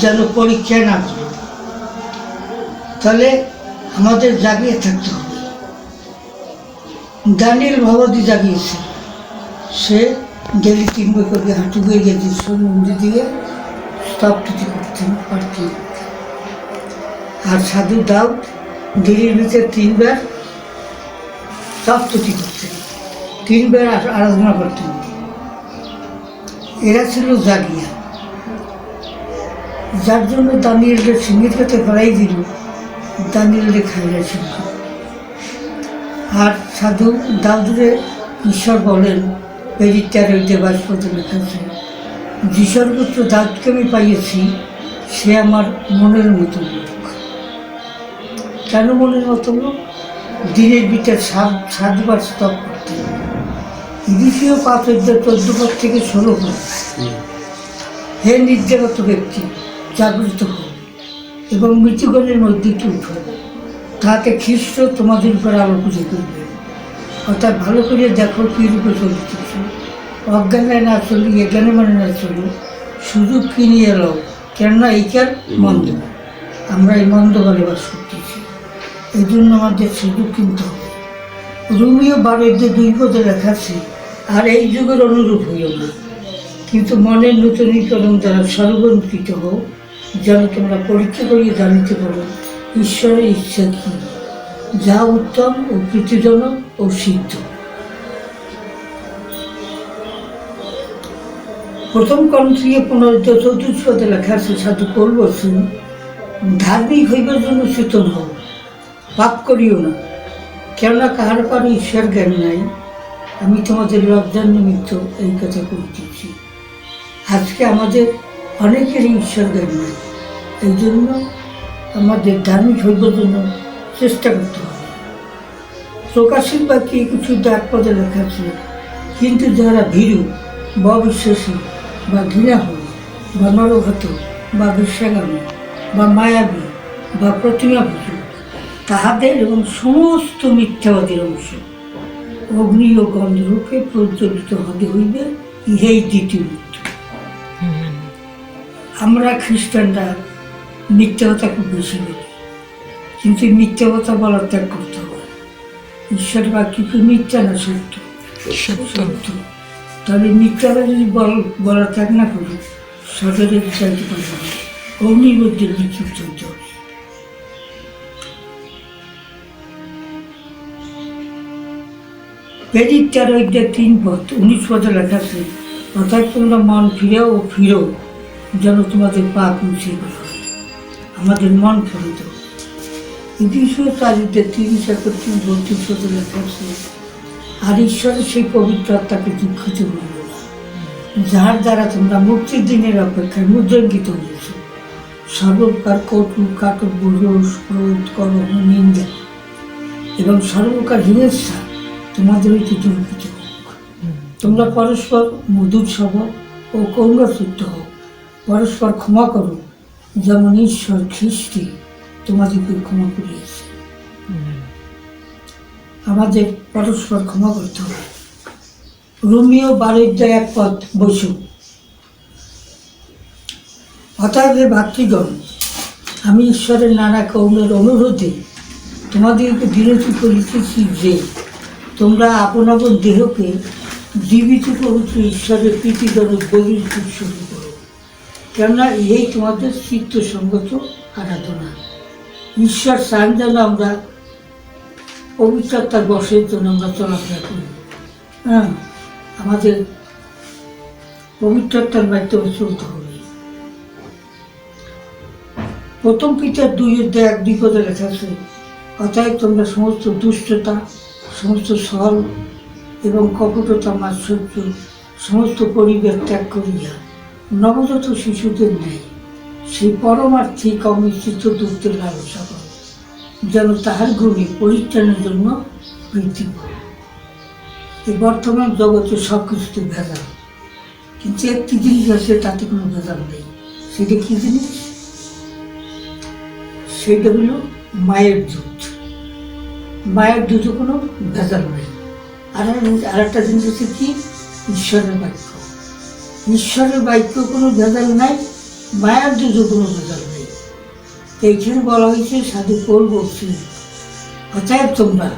যেন পরীক্ষায় না করে তাহলে আমাদের জাগিয়ে থাকতে হবে। দানিয়েল ভগবতী জাগিয়েছে। সে ডেলি তিন বই করে হাঁটু গিয়ে গেছে সমুদ্র দিয়ে স্তব্ধটি করতেন পারতেন আর সাধু দাউদ দিল্লির ভিতরে তিনবার সপ্তটি করতেন তিনবার আরাধনা করতেন এরা ছিল জাগিয়া। যার জন্য দানিয়েলকে সিঙ্গিত কাছে ফেলাই দিল দানিয়েলকে খাইলা ছিল আর সাধু দাউদরে ঈশ্বর বলেন পেরির তেরোতে বাইশ পদ লেখা আছে যিশোর পুত্র দাউদকে আমি পাইয়েছি, সে আমার মনের মতো লোক। কেন মনের মতো লোক? দিনের ভিতর সাত, সাতবার স্তব করতে দ্বিতীয় পাঁচ অধ্যায় চোদ্দ পদ থেকে ষোলো পদ হে নির্যাগত ব্যক্তি জাগ্রত হও এবং মৃত্যুগণের মধ্যে উঠো। তাহাতে খ্রিস্ট তোমাদের উপর আলো পুজো করবে। অর্থাৎ ভালো করে দেখো কী রূপে চলিতেছে। অজ্ঞানে না চলি এজ্ঞানে মানে না চলি সুযোগ কিনিয়ে এলো কেননা এইকার মন্দ। আমরা এই মন্দ বলে বাস করতেছি। এই জন্য আমাদের সুযোগ কিনতে হবে। রুমিও বারোদ্দে দুই পদে লেখা আছে আর এই যুগের অনুরূপ হইও না। কিন্তু মনের নূতনীকরণ দ্বারা সর্বঙ্কৃত হোক যেন তোমরা পরীক্ষা করিয়ে জানিতে পারো, ঈশ্বরের ইচ্ছা কি। যা উত্তম ও প্রীতিজনক ও সিদ্ধ। প্রথম কণ্ঠীয় পুনরুদ্ধ চতুর্থ লেখা আছে, সাধু পৌল বলছেন ধার্মিক হইবার জন্য চেতন হও। পাপ করিও না, কেননা কাহার কারও ঈশ্বর জ্ঞান নাই। আমি তোমাদের লজ্জার নিমিত্ত এই কথা করিতেছি আজকে আমাদের অনেকেরই ঈশ্বর জ্ঞান নাই। এই জন্য আমাদের ধার্মিক হইবার জন্য চেষ্টা করতে হবে। প্রকাশিত বাক্যে কিছু ডাক পদে লেখা আছে কিন্তু যারা ভীরু বা বিশ্বাসী বা ঘৃণাহীন বা নরঘত বা বিশ্বাগামী বা মায়াবী বা প্রতিমা প্রতিমাভূত তাহাদের এবং সমস্ত মিথ্যাবাদীর অংশ অগ্নি ও গন্ধরূপে প্রজ্বলিত হতে হইবে ইহেই দ্বিতীয় মৃত্যু আমরা খ্রিস্টানরা মিথ্যা কথা খুব বেশি বলি। কিন্তু এই মিথ্যা কথা বলার ত্যাগ করতে হবে। ঈশ্বর বাক্য কি মিথ্যা না সত্য? সত্য। তাহলে মিথ্যাটা যদি বল- বলার ত্যাগ না করি সদরে চাইতে পারবে না অগ্নির মধ্যে নিক্ষিপ্ত চলতে হবে। পেরির তেরো অধ্যায় তিন পথ উনিশ পথে লেখা আছে অর্থাৎ তোমরা মন ফিরেও ও ফিরো যেন তোমাদের পাপ মুছে দেওয়া আমাদের মন ফেরত দ্বিতীয় তারিখে তিরিশ, একত্রিশ, বত্রিশ আছে আর ঈশ্বরের সেই পবিত্র আত্মাকে দুঃখিত করিও না। যার দ্বারা তোমরা মুক্তির দিনের অপেক্ষায় মুদ্রাঙ্কিত হয়েছে। সর্বপ্রকার কটু কাটক রোষ, ক্রোধ করহ নিন্দা এবং সর্বপ্রকার হিংসা তোমাদের হইতে দূরীভূত হোক। তোমরা পরস্পর মধুর স্বভাব ও কৌঙ্গচিত্ত হোক পরস্পর ক্ষমা করো। যেমন ঈশ্বর খ্রিস্টি তোমাদেরকে ক্ষমা করিয়েছে। আমাদের পরস্পর ক্ষমা করতে হবে। রোমিও বারোদ্যায় এক পথ বসু। অতএব ভাতৃগণ আমি ঈশ্বরের নানা কৌমের অনুরোধে তোমাদেরকে বিরতি করিতেছি যে তোমরা আপন আপন দেহকে জীবিত পবিত্র ঈশ্বরের প্রীতিজনক বলির শুরু কেননা এই তোমাদের চিত্তসঙ্গত আরাধনা। ঈশ্বর চান যেন আমরা পবিত্রতার বসের জন্য আমরা চলাফেরা করি। হ্যাঁ আমাদের পবিত্রতার মাধ্যমে চলতে হবে। প্রথম পিতার দুই অধ্যায় এক বিপদে লেখা আছে, অতএব তোমরা সমস্ত দুষ্টতা, সমস্ত ছল এবং কপটতা মাৎসর্য সমস্ত পরিবেশ ত্যাগ করিয়া নবজাত শিশুদের নেয় সেই পরমার্থিক অমিশ্রিত দুঃখের লালসা করো, যেন তাহার গুণে পরিত্রাণের জন্য বৃদ্ধি পায় এই বর্তমান জগতে সব কিছুতে ভেজাল। কিন্তু একটি জিনিস আছে, তাতে কোনো ভেজাল নেই। সেটা কি জিনিস? সেটা হলো মায়ের দুধ। মায়ের দুধে কোনো ভেজাল নেই। আর আর একটা জিনিস হচ্ছে কি? ঈশ্বরের বাক্য। ঈশ্বরের বাক্য কোনো ভেজাল নাই, মায়ার দুটো কোনো ভেজাল নেই। এইখানে বলা হয়েছে, সাধু পোল বলছে অতএব তোমরা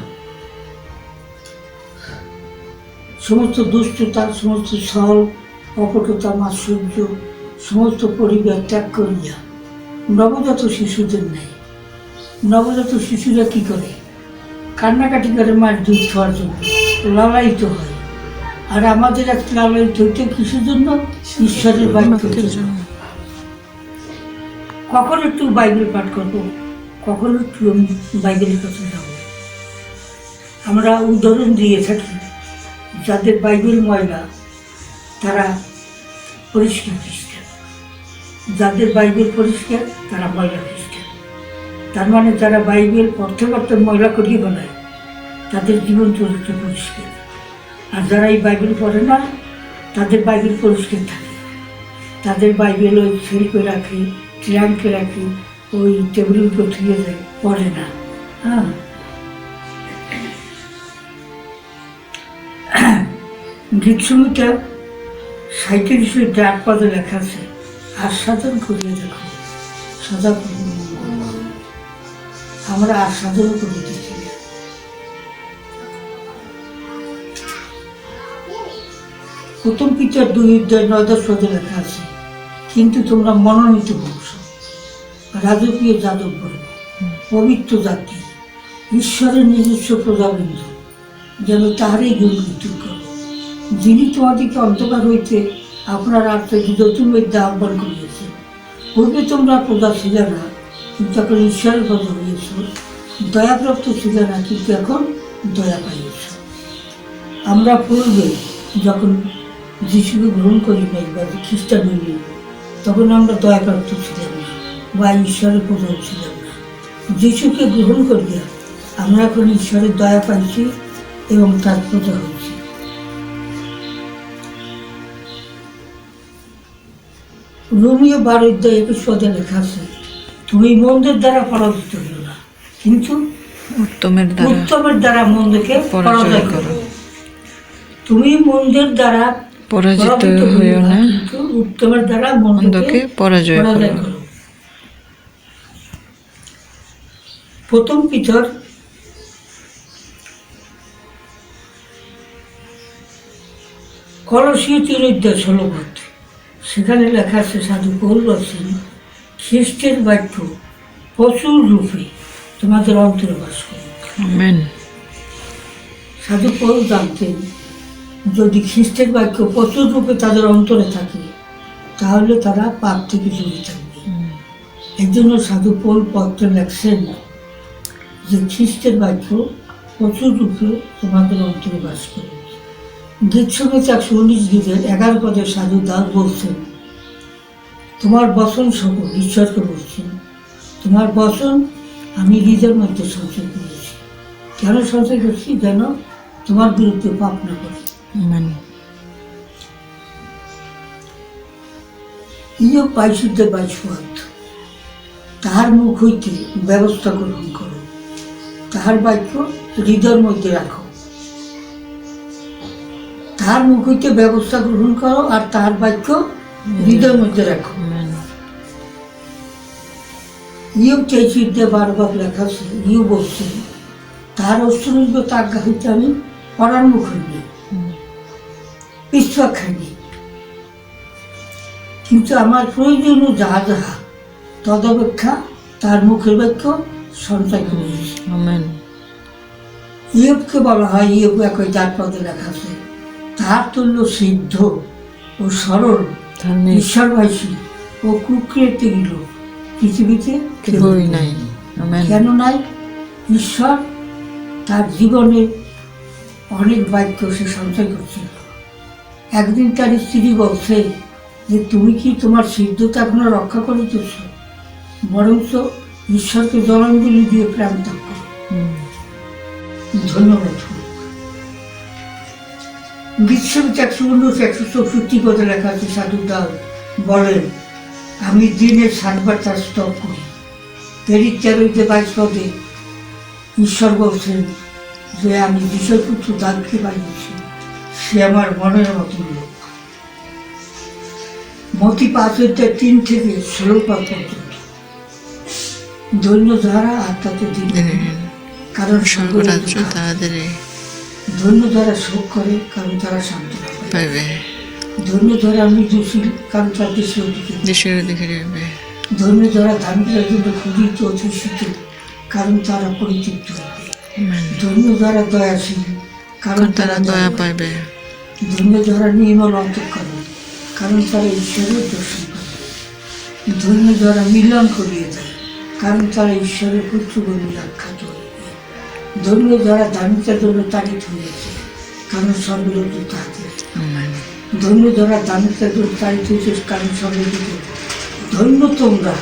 সমস্ত দুষ্টতা, সমস্ত ছল অপটতা মাৎসর্য, সমস্ত পরিবার ত্যাগ করিয়া নবজাত শিশুদের নেয় নবজাত শিশুরা কি করে? কান্নাকাটি করে মায়ের দুধ খাওয়ার জন্য, লালায়িত হয়। আর আমাদের এক লালায়িত হইতে কিসের জন্য? ঈশ্বরের বাক্যের জন্য কখন একটু বাইবেল পাঠ করব কখন একটু আমি বাইবেলের কাছে যাব। আমরা উদাহরণ দিয়ে থাকি যাদের বাইবেল ময়লা তারা পরিষ্কার খ্রিস্টান। যাদের বাইবেল পরিষ্কার তারা ময়লা খ্রিস্টান। তার মানে যারা বাইবেল পড়তে পড়তে ময়লা করিয়ে বানায় তাদের জীবন চরিত্র পরিষ্কার। আর যারা এই বাইবেল পড়ে না, তাদের বাইবেল পরিষ্কার থাকে। তাদের বাইবেল ওই সেলফে রাখে, ট্রাঙ্কে রাখে, ওই টেবিলের উপর থুয়ে যায়, পড়ে না। হ্যাঁ। গীতসঙ্গীতা সাঁত্রিশে ডাক পদে লেখা আছে, আস্বাদন করিয়ে দেখো। সদা। আমরা আস্বাদন করে প্রথম পিতার দুই নয় দশ লেখা আছে। কিন্তু তোমরা মনোনীত বংশ রাজকীয় যাদব পবিত্র জাতি। ঈশ্বরের নিজস্ব প্রজাবৃন্দ। যেন তাহারই গুণ কীর্তন করো। যিনি তোমাদেরকে অন্ধকার হইতে আপনার আত্মায় নতুন বিদ্যা আহ্বান করিয়েছেন পূর্বে তোমরা প্রজা ছিলে না কিন্তু এখন ঈশ্বরের পদ হইয়াছ। দয়াপ্রাপ্ত ছিলে না কিন্তু এখন দয়া পাইয়াছ। আমরা পূর্বে যখন যিশুকে গ্রহণ করি নাই বা খ্রিস্টান হই নাই, তখন আমরা দয়াপ্রাপ্ত ছিলাম না বা ঈশ্বরের প্রধান ছিলাম না। যিশুকে গ্রহণ করিয়া আমরা এখন ঈশ্বরের দয়া পাইছি এবং তার প্রজা হয়েছি রোমিও বারো অধ্যায় একুশ পদে লেখা আছে তুমি মন্দের দ্বারা পরাজিত হইও না কিন্তু উত্তমের দ্বারা উত্তমের দ্বারা মন্দকে পরাজয় করো। তুমি মন্দের দ্বারা পরাজিত হইও না। মন্দকে পরাজয় করো। প্রথম পিতর কলসীয় অধ্যায় ষোলো সেখানে লেখা আছে সাধু বলছেন খ্রিস্টের বাক্য প্রচুর রূপে তোমাদের অন্তরে বাস সাধু পৌল জানতেন যদি খ্রিস্টের বাক্য প্রচুর রূপে তাদের অন্তরে থাকে তাহলে তারা পাপ থেকে দূরে থাকবে। এই জন্য সাধু পৌল পত্রে লেখছেন যে খ্রিস্টের বাক্য প্রচুর রূপে তোমাদের অন্তরে বাস করে। গীত সংগীত একশো উনিশ গীতের এগারো পদে সাধু দাস বলছেন তোমার বচন সকল ঈশ্বরকে বলছেন তোমার বচন আমি হৃদয়ের মধ্যে সঞ্চয় করেছি। কেন সঞ্চয় করছি? যেন তোমার বিরুদ্ধে পাপ না করে। আমেন ইয় পাইশুদ্ধে বাইশপথ তাহার মুখ হইতে ব্যবস্থা গ্রহণ করো। তাহার বাক্য হৃদয়ের মধ্যে রাখো। তাহার মুখ হইতে ব্যবস্থা গ্রহণ করো আর তাহার বাক্য হৃদয়ের মধ্যে রাখো। আমেন ইউ চেয়েছিতে বারবার লেখা আছে ইউ বলছে তাহার অস্ত্রনির্গত আজ্ঞা হইতে আমি পড়ার মুখ হইনি পিছুয়া খাইনি কিন্তু আমার প্রয়োজনীয় যাহা যাহা তদপেক্ষা তার মুখের বাক্য সঞ্চয় আমেন। ইয়বকে বলা হয় ইয়ব একই যার পদে লেখা আছে তার তুল্য সিদ্ধ ও সরল ঈশ্বরবাসী ও কুকৃতি গিল পৃথিবীতে নাই। কেন নাই? ঈশ্বর তার জীবনে অনেক বাক্য সে সঞ্চয় করছিল। একদিন তার স্ত্রী বলছে যে তুমি কি তোমার সিদ্ধতা এখনও রক্ষা করিতেছ? বরঞ্চ ঈশ্বরকে জলাঞ্জলি দিয়ে প্রাণ ত্যাগ করো। ধন্যবাদ বিশ্ববিদ একশো উনিশ একশো চৌষট্টি পদে লেখা আছে সাধু দাও বলেন আমি দিনে সাতবার তার স্তব করি। পেরিত তেরোতে বাইশ পদে ঈশ্বর বলছেন যে আমি বিষয়পুত্র দানকে বানিয়েছি। সে আমার মনের মতন লোক। মতি হইতে তিন থেকে ষোলো পাঁচ পর্যন্ত। দৈন্য ধারা আর তাতে দিন কারণ স্বর্গরাজ্য তাড়াতাড়ি ধন্য দ্বারা শোক করে কারণ তারা শান্তি পাইবে। ধন্য দ্বারা মৃদুশীল কারণ তার দেশে অধিকার। দেশের দিকে রইবে ধন্য ধার্মিকরা জন্য ক্ষুদিত অধিষ্ঠিত কারণ তারা পরিতৃপ্ত। হবে আমেন। ধন্য দ্বারা দয়াশীল কারণ কারণ তারা দয়া পাইবে। ধন্য দ্বারা নির্মল অন্তঃকরণ কারণ তারা ঈশ্বরের দর্শন করে ধন্য দ্বারা মিলন করিয়ে দেয় কারণ তারা ঈশ্বরের পুত্র বলে আখ্যাত ধন্য দ্বারা ধার্মিকতার জন্য তাড়িত হয়েছে কারণ সর্বলোক আমেন। ধন্য দ্বারা ধার্মিকতার জন্য তাড়িত হয়েছে কারণ সর্বলোক ধন্য তোমরা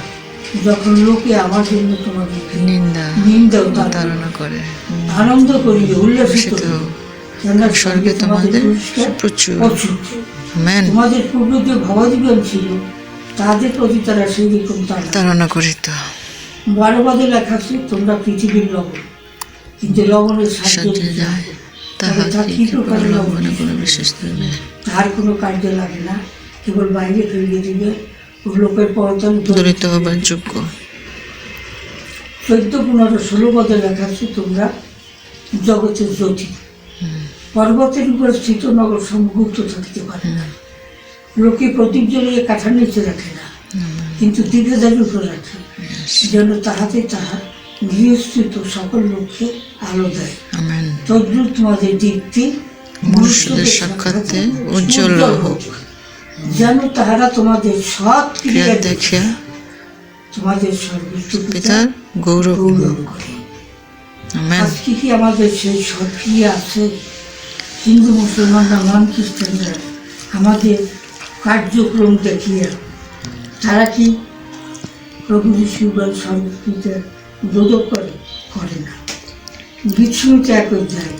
যখন লোকে আমার জন্য তোমাদেরকে নিন্দা নিন্দা করে আনন্দ করিয়ে উল্লাসিত কেননা স্বর্গে তোমাদের প্রচুর আমেন তোমাদের পূর্ব যে ভাবাজীবন ছিল তাদের প্রতি তারা সেই রকম তাড়না করিত। বারো বাদে লেখা আছে তোমরা পৃথিবীর লবণ। কিন্তু লবণের সাহায্য যায় তাহা কি প্রকার লবণ? কোনো বিশেষ তার কোনো কার্যে লাগে না কেবল বাইরে ফিরিয়ে দিবে। ও লোকের পরতন দরিত হবার যোগ্য। চোদ্দ পনেরো ষোলো পদে লেখা আছে তোমরা জগতের জ্যোতি। পর্বতের উপর স্থিত নগর সম্মুক্ত থাকতে পারে না। লোকে প্রদীপ জ্বলিয়ে কাঠার নিচে রাখে না কিন্তু দীর্ঘদার উপর রাখে। যেন তাহাতে তাহা গৃহস্থিত সকল লোককে আলো দেয়। তদ্রুপ তোমাদের দীপ্তি মনুষ্যদের সাক্ষাতে উজ্জ্বল হোক। যেন তাহারা তোমাদের সৎ ক্রিয়া ক্রিয়া দেখিয়া তোমাদের সর্বোচ্চ পিতা পিতার গৌরব গৌরব করে। আজকে কি আমাদের সেই সক্রিয়া আছে? হিন্দু মুসলমানরা নন খ্রিস্টানরা আমাদের কার্যক্রম দেখিয়ে তারা কি প্রভু যিশুবার সর্বপিতার দোদক করে? করে না। বিচ্ছুমিত এক অধ্যায়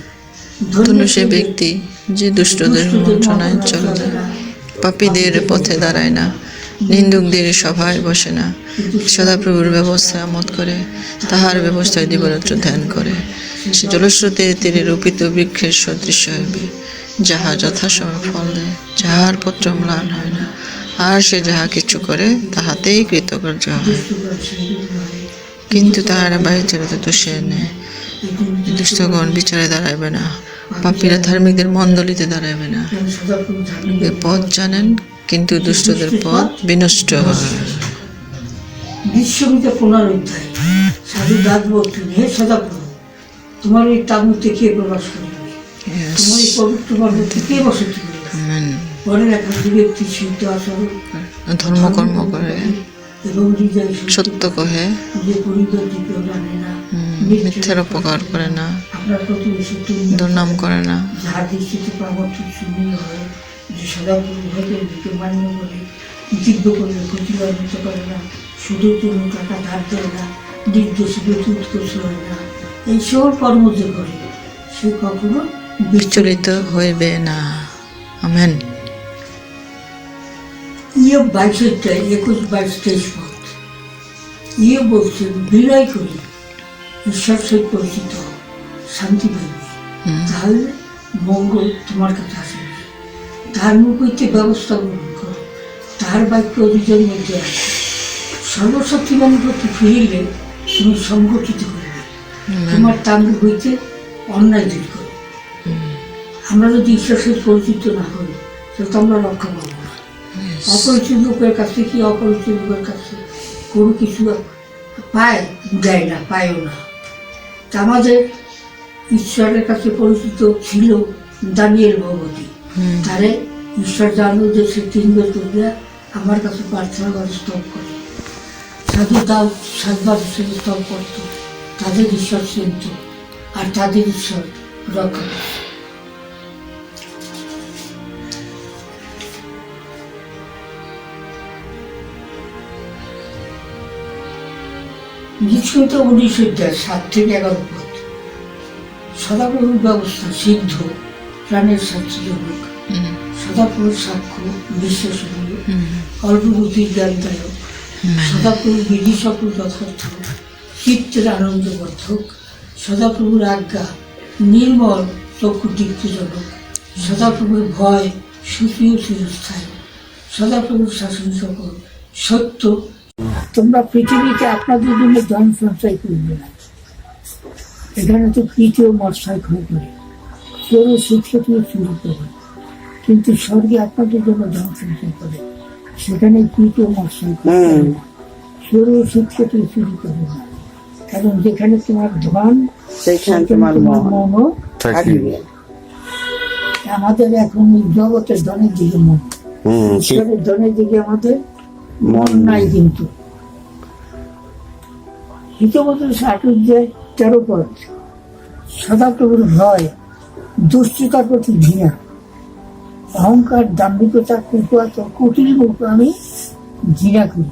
ধন্য সে ব্যক্তি যে দুষ্টদের মন্ত্রণায় চলে যায়। পাপীদের পথে দাঁড়ায় না। নিন্দুকদের সভায় বসে না। সদাপ্রভুর ব্যবস্থা মত করে, তাহার ব্যবস্থায় দিবরাত্র ধ্যান করে। সে জলস্রোতের তীরে রোপিত বৃক্ষের সদৃশ্য হইবে। যাহা যথাসময় ফল দেয়, যাহার পত্র ম্লান হয় না। আর সে যাহা কিছু করে, তাহাতেই কৃতকার্য হয়। কিন্তু তাহারা বাহির চলিতে দোষে নেয় দুষ্টগণ বিচারে দাঁড়াইবে না। পাপীরা ধার্মিকদের মন্দলিতে দাঁড়াইবে না। পথ জানেন কিন্তু দুষ্টদের পথ বিনষ্ট হয়। বিশ্বমিতে পুনরুদ্ধায় সাধু দাস হে সদাপ্রভু তোমার ওই তাবুতে কে প্রবাস করিবে তোমার এই পবিত্র পর্বতে কে বসতি করিবে Amen. পরে ব্যক্তি সিদ্ধ আচরণ। ধর্মকর্ম করে। এবং হৃদয় সত্য কহে। যে জানে না। মিথ্যের অপকার করে না। আপনার দুর্নাম করে না। শূন্য হয় যে মান্য করে দিব্য করে প্রতিবাদিত করে না শুধু জন্য টাকা ধার দেয় না উৎকর্ষ হয় না। এই কর্ম যে করে সে কখনো বিচলিত হইবে না। আমেন। ইয়ে বাইশেরটায় একুশ বাইশ তেইশ পথ। ইয়ে বলছেন বিনয় করি ঈশ্বর সহিত পরিচিত। শান্তি পাইবে তাহলে মঙ্গল তোমার কাছে আসবে। তার মুখ হইতে ব্যবস্থা গ্রহণ করো। তার বাক্য অভিযান মধ্যে আছে সর্বশক্তিমান প্রতি ফিরিলে তুমি সংগঠিত করিবে আমেন। তোমার তাঙ্গ হইতে অন্যায় দূর করো। আমরা যদি ঈশ্বর সহিত পরিচিত না হই তাহলে তো আমরা রক্ষা পাবো না. অপরিচিত লোকের কাছে কি অপরিচিত লোকের কাছে কোনো কিছু পায় দেয় না পায়ও না। তা আমাদের ঈশ্বরের কাছে পরিচিত ছিল দানিয়েল ভগবতী। তারে ঈশ্বর জানলো যে সে তিন বছর আমার কাছে প্রার্থনা করে স্তব করে। সাধু দাও সাতবার সে স্তব করতো। তাদের ঈশ্বর চিনত আর তাদের ঈশ্বর রক্ষা করত নিশ্চিত উনিশ অধ্যায় সাত থেকে এগারো সদাপ্রভুর ব্যবস্থা সিদ্ধ প্রাণের শাস্তিজনক হুম, সদাপ্রভুর সাক্ষ্য বিশ্বাসনীয় হুম, অল্প বুদ্ধির জ্ঞানদায়ক। সদাপ্রভুর বিধি সকল যথার্থ চিত্তের আনন্দবর্ধক। সদাপ্রভুর আজ্ঞা নির্মল চক্ষু দীপ্তজনক সদাপ্রভুর ভয় সুখী ও চিরস্থায়ী। সদাপ্রভুর শাসন সকল সত্য। তোমরা পৃথিবীতে আপনাদের জন্য ধন সঞ্চয় করবে না। এখানে তো তৃতীয় মশাই ক্ষয় করে চোর শিক্ষা থেকে চুরি করে কিন্তু স্বর্গে আপনাদের জন্য ধন সঞ্চয় করে সেখানে তৃতীয় মশাই চোর শিক্ষা থেকে চুরি করে না। কারণ যেখানে তোমার ধন সেখানে তোমার মন। আমাদের এখন জগতের ধনের দিকে মন। ঈশ্বরের ধনের দিকে আমাদের মন নাই কিন্তু। চাটুর্যের তেরো পদ সদাপ্রভুর ভয় দুশ্চিতার প্রতি ঘৃণা। অহংকার দাম্ভিকতা তো কুটির আমি ঘৃণা করি।